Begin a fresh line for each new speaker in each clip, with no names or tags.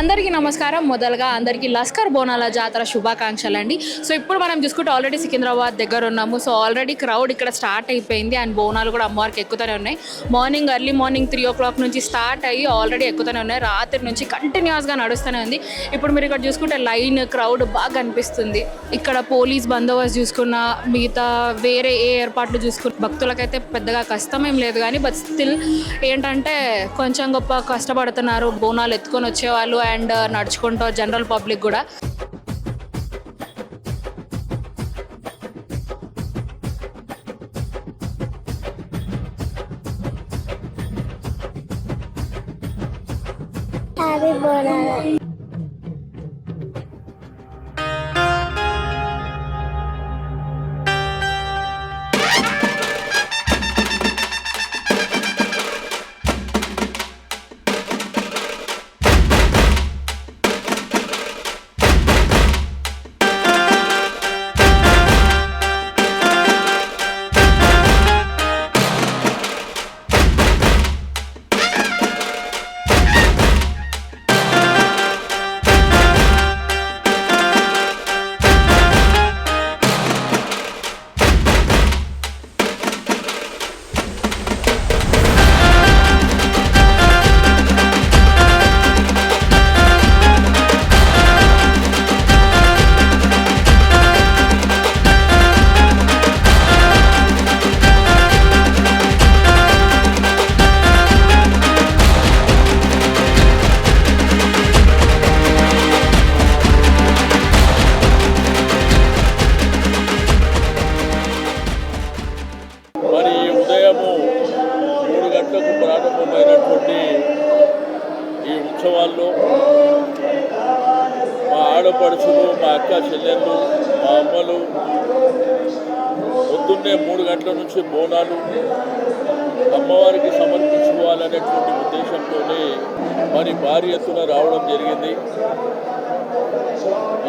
అందరికీ నమస్కారం. మొదలుగా అందరికీ లస్కర్ బోనాల జాతర శుభాకాంక్షలు అండి. సో ఇప్పుడు మనం చూసుకుంటే ఆల్రెడీ సికింద్రాబాద్ దగ్గర ఉన్నాము. సో ఆల్రెడీ క్రౌడ్ ఇక్కడ స్టార్ట్ అయిపోయింది. అండ్ బోనాలు కూడా అమ్మవారికి ఎక్కుతూనే ఉన్నాయి. Morning early morning three o'clock నుంచి స్టార్ట్ అయ్యి ఆల్రెడీ ఎక్కుతూనే ఉన్నాయి. రాత్రి నుంచి కంటిన్యూస్గా నడుస్తూనే ఉంది. ఇప్పుడు మీరు ఇక్కడ చూసుకుంటే లైన్ క్రౌడ్ బాగా కనిపిస్తుంది. ఇక్కడ పోలీస్ బందోబస్తు చూసుకున్న మిగతా వేరే ఏ ఏర్పాట్లు చూసుకున్న భక్తులకైతే పెద్దగా కష్టం ఏం లేదు. కానీ బట్ స్టిల్ ఏంటంటే కొంచెం గొప్ప కష్టపడుతున్నారు. బోనాలు ఎత్తుకొని వచ్చేవాళ్ళు. అండ్ నడుచుకుంటూ జనరల్ పబ్లిక్ కూడా.
హ్యాపీ బోనాలు
ఆడపడుచులు మా అక్క చెల్లెళ్ళు మా అమ్మలు. పొద్దున్నే మూడు గంటల నుంచి బోనాలు అమ్మవారికి సమర్పించుకోవాలనేటువంటి ఉద్దేశంతోనే మరి భారీ ఎత్తున రావడం జరిగింది.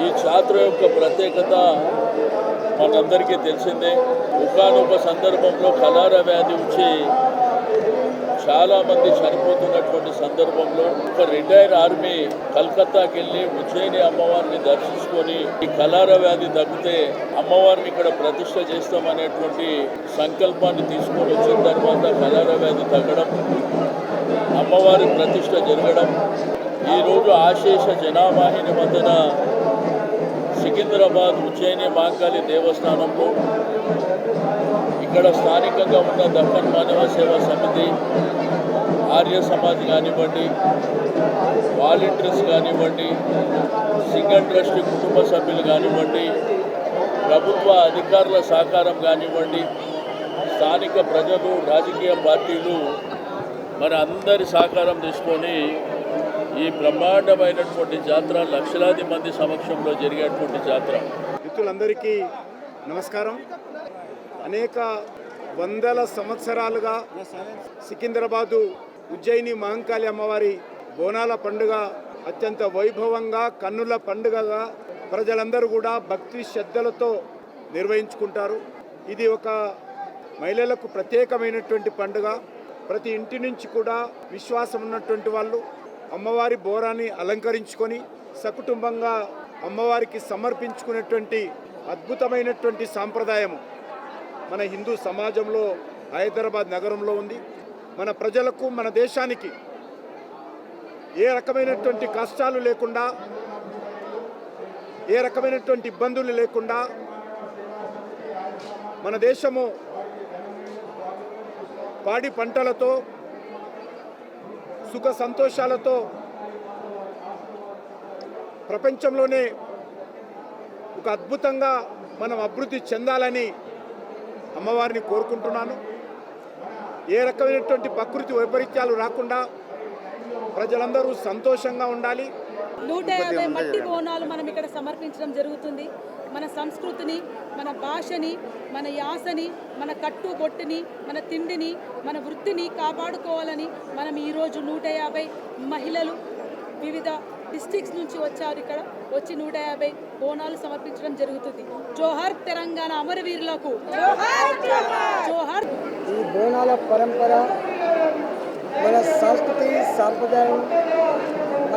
ఈ జాతర యొక్క ప్రత్యేకత మనందరికీ తెలిసిందే. ఒకనొక సందర్భంలో కలార వ్యాధి వచ్చి చాలామంది చనిపోతున్నటువంటి సందర్భంలో ఒక రిటైర్ ఆర్మీ కలకత్తాకి వెళ్ళి ఉజ్జయిని అమ్మవారిని దర్శించుకొని ఈ కలార వ్యాధి తగ్గితే అమ్మవారిని ఇక్కడ ప్రతిష్ట చేస్తామనేటువంటి సంకల్పాన్ని తీసుకొని వచ్చిన తర్వాత కలార వ్యాధి తగ్గడం అమ్మవారి ప్రతిష్ట జరగడం ఈరోజు ఆశేష జనావాహిని మధ్యన సికింద్రాబాద్ ఉజ్జయిని మాంకాళి దేవస్థానంలో ఇక్కడ స్థానికంగా ఉన్న దక్కన్ మానవ సేవా సమితి ఆర్య సమాజ్ కానివ్వండి వాలంటీర్స్ కానివ్వండి సింగల్ ట్రస్ట్ కుటుంబ సభ్యులు కానివ్వండి ప్రభుత్వ అధికారుల సహకారం కానివ్వండి స్థానిక ప్రజలు రాజకీయ పార్టీలు మన అందరి సహకారం తీసుకొని ఈ బ్రహ్మాండమైనటువంటి జాతర లక్షలాది మంది సమక్షంలో జరిగేటువంటి జాతర.
మిత్రులందరికీ నమస్కారం. అనేక వందల సంవత్సరాలుగా సికింద్రాబాదు ఉజ్జయిని మహంకాళి అమ్మవారి బోనాల పండుగ అత్యంత వైభవంగా కన్నుల పండుగగా ప్రజలందరూ కూడా భక్తి శ్రద్ధలతో నిర్వహించుకుంటారు. ఇది ఒక మహిళలకు ప్రత్యేకమైనటువంటి పండుగ. ప్రతి ఇంటి నుంచి కూడా విశ్వాసం ఉన్నటువంటి వాళ్ళు. అమ్మవారి బోరాన్ని అలంకరించుకొని సకుటుంబంగా అమ్మవారికి సమర్పించుకునేటువంటి అద్భుతమైనటువంటి సాంప్రదాయము. మన హిందూ సమాజంలో హైదరాబాద్ నగరంలో ఉంది. మన ప్రజలకు మన దేశానికి ఏ రకమైనటువంటి కష్టాలు లేకుండా ఏ రకమైనటువంటి ఇబ్బందులు లేకుండా మన దేశము పాడి పంటలతో సుఖ సంతోషాలతో ప్రపంచంలోనే ఒక అద్భుతంగా మనం అభివృద్ధి చెందాలని అమ్మవారిని కోరుకుంటున్నాను. ఏ రకమైనటువంటి ప్రకృతి వైపరీత్యాలు రాకుండా ప్రజలందరూ సంతోషంగా ఉండాలి.
నూట యాభై మట్టి బోనాలు మనం ఇక్కడ సమర్పించడం జరుగుతుంది. మన సంస్కృతిని మన భాషని మన యాసని మన కట్టుబొట్టుని మన తిండిని మన వృత్తిని కాపాడుకోవాలని మనం ఈరోజు నూట యాభై మహిళలు వివిధ డిస్ట్రిక్ట్స్ నుంచి వచ్చారు ఇక్కడ. వచ్చి నూట యాభై బోనాలు సమర్పించడం జరుగుతుంది. జోహార్ తెలంగాణ అమరవీరులకు. జోహార్!
ఈ బోనాల పరంపర మన సంస్కృతి సాంప్రదాయం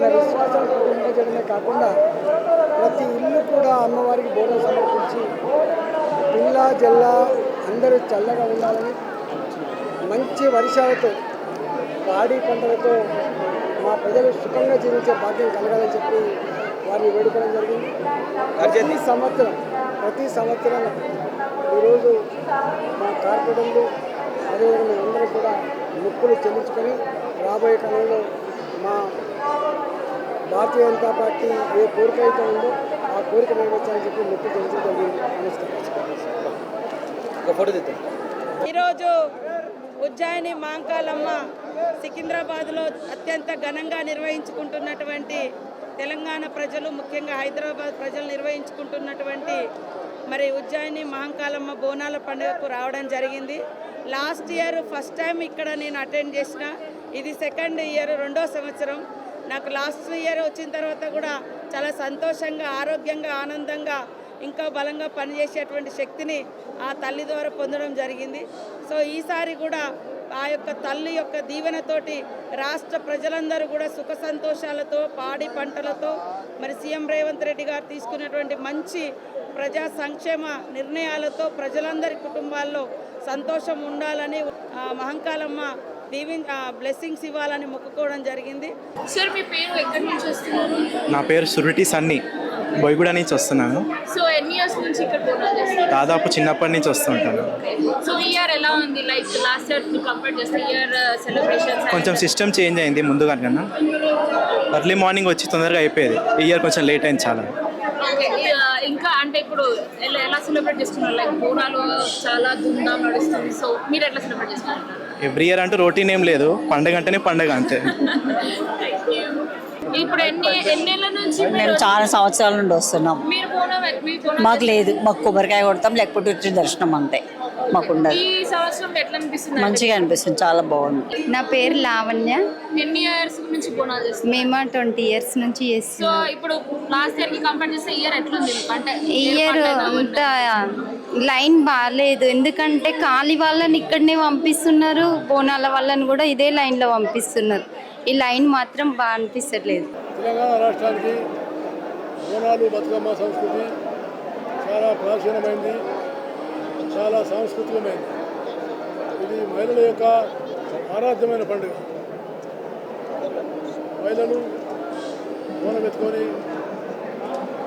మన
మన విశ్వాసం కుటుంబజడమే కాకుండా ప్రతి ఇల్లు కూడా అమ్మవారికి బోనం సమర్పించి పిల్ల జల్ల అందరూ చల్లగా ఉండాలని మంచి వర్షాలతో పాడి పంటలతో మా ప్రజలు సుఖంగా జీవించే భాగ్యం కలగాలని చెప్పి వారిని వేడుకోవడం జరిగింది. ప్రతి సంవత్సరం ప్రతి సంవత్సరం ఈరోజు మా కార్పొరేటర్లు అదేవిధంగా అందరూ కూడా మొక్కులు చెల్లించుకొని రాబోయే కాలంలో మా భారతీయ జనతా పార్టీ ఏ కోరిక అయితే ఉందో ఆ కోరిక నెరవేర్చాలని చెప్పి మొక్కు చెల్లించడం నమస్కారం.
ఈరోజు ఉజ్జాయిని మాంకాలమ్మ సికింద్రాబాద్లో అత్యంత ఘనంగా నిర్వహించుకుంటున్నటువంటి తెలంగాణ ప్రజలు ముఖ్యంగా హైదరాబాద్ ప్రజలు నిర్వహించుకుంటున్నటువంటి మరి ఉజ్జాయిని మహంకాలమ్మ బోనాల పండుగకు రావడం జరిగింది. లాస్ట్ ఇయర్ ఫస్ట్ టైం ఇక్కడ నేను అటెండ్ చేసిన. ఇది సెకండ్ ఇయర్ రెండో సంవత్సరం. నాకు లాస్ట్ ఇయర్ వచ్చిన తర్వాత కూడా చాలా సంతోషంగా ఆరోగ్యంగా ఆనందంగా ఇంకా బలంగా పనిచేసేటువంటి శక్తిని ఆ తల్లి ద్వారా పొందడం జరిగింది. సో ఈసారి కూడా ఆ యొక్క తల్లి యొక్క దీవెనతోటి రాష్ట్ర ప్రజలందరూ కూడా సుఖ సంతోషాలతో పాడి పంటలతో మరి సీఎం రేవంత్ రెడ్డి గారు తీసుకున్నటువంటి మంచి ప్రజా సంక్షేమ నిర్ణయాలతో ప్రజలందరి కుటుంబాల్లో సంతోషం ఉండాలని మహంకాలమ్మ దీవి బ్లెస్సింగ్స్ ఇవ్వాలని మొక్కుకోవడం జరిగింది.
సార్ మీ పేరు ఎక్కడి నుంచి వస్తున్నారు?
నా పేరు సురటి సన్ని బొయ్గూడ నుంచి వస్తున్నాను.
సో ఎన్ని ఇయర్స్ నుంచి ఇక్కడ
దాదాపు చిన్నప్పటి నుంచి వస్తుంటాను
సో ఇయర్ ఎలా ఉంది? లైక్ లాస్ట్ ఇయర్ కంపేర్ చేస్తే ఇయర్ సెలబ్రేషన్స్
కొంచెం సిస్టమ్ చేంజ్ అయింది ముందుగా కన్నా ఎర్లీ మార్నింగ్ వచ్చి తొందరగా అయిపోయేది. ఈ ఇయర్ కొంచెం లేట్ అయింది చాలా.
ఓకే ఇంకా అంటే ఇప్పుడు ఎలా ఎలా సెలబ్రేట్ చేస్తున్నారు? లైక్ బోనాలు చాలా ధూమ్ధామ్ నడుస్తుంది. సో మీరు ఎట్లా సెలబ్రేట్ చేసుకుంటున్నారు
ఎవ్రీ ఇయర్ అంటూ రొటీన్ ఏం లేదు. పండగ అంటేనే పండగ అంతే.
ఇప్పుడు ఎన్ని ఎన్నేళ్ళ నుంచి
మేము చాలా సంవత్సరాల నుండి వస్తున్నాం.
మీరు మీ
మాకు లేదు. మాకు కొబ్బరికాయ కొడతాం లేకపోతే వచ్చి దర్శనం అంతే. మాకు ఉండదు.
ఈ సంవత్సరం ఎట్లా అనిపిస్తుంది?
మంచిగా అనిపిస్తుంది. చాలా బాగుంది.
నా పేరు లావణ్య.
ఎన్ని ఇయర్స్ నుంచి బోనాలు చేస్తున్నారు?
మేము ట్వంటీ ఇయర్స్ నుంచి
సో
చేస్తున్నాం
ఇప్పుడు లాస్ట్ ఇయర్కి కంపేర్ చేస్తే ఇయర్ ఎట్లుంది? మీకు? అంటే
ఈ ఇయర్ అంత లైన్ బాగాలేదు ఎందుకంటే ఖాళీ వాళ్ళని ఇక్కడనే పంపిస్తున్నారు బోనాల వాళ్ళని కూడా ఇదే లైన్లో పంపిస్తున్నారు. ఈ లైన్ మాత్రం బాగా అనిపించట్లేదు
తెలంగాణ రాష్ట్రానికి బోనాలు బతుకమ్మ సంస్కృతి చాలా ప్రాచీనమైంది చాలా సాంస్కృతికమైంది. ఇది మహిళల యొక్క ఆరాధ్యమైన పండుగ. మహిళలు బోనం ఎత్తుకొని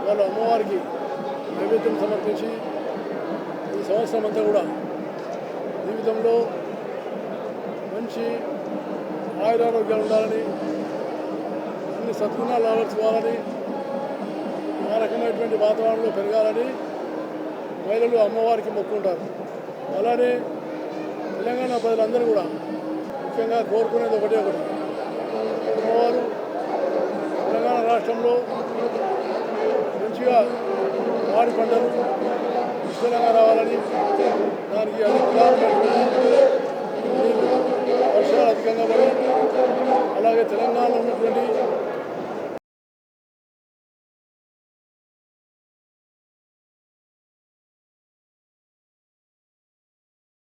వాళ్ళ అమ్మవారికి నైవేద్యం సమర్పించి సంవత్సరం అంతా కూడా జీవితంలో మంచి ఆయురారోగ్యాలు ఉండాలని అన్ని సద్గుణాలు అలవర్చుకోవాలని ఆ రకమైనటువంటి వాతావరణంలో పెరగాలని మహిళలు అమ్మవారికి మొక్కుంటారు. అలానే తెలంగాణ ప్రజలందరూ కూడా ముఖ్యంగా కోరుకునేది ఒకటే ఒకటి. అమ్మవారు తెలంగాణ రాష్ట్రంలో మంచిగా వారి పంటలు 人が現れに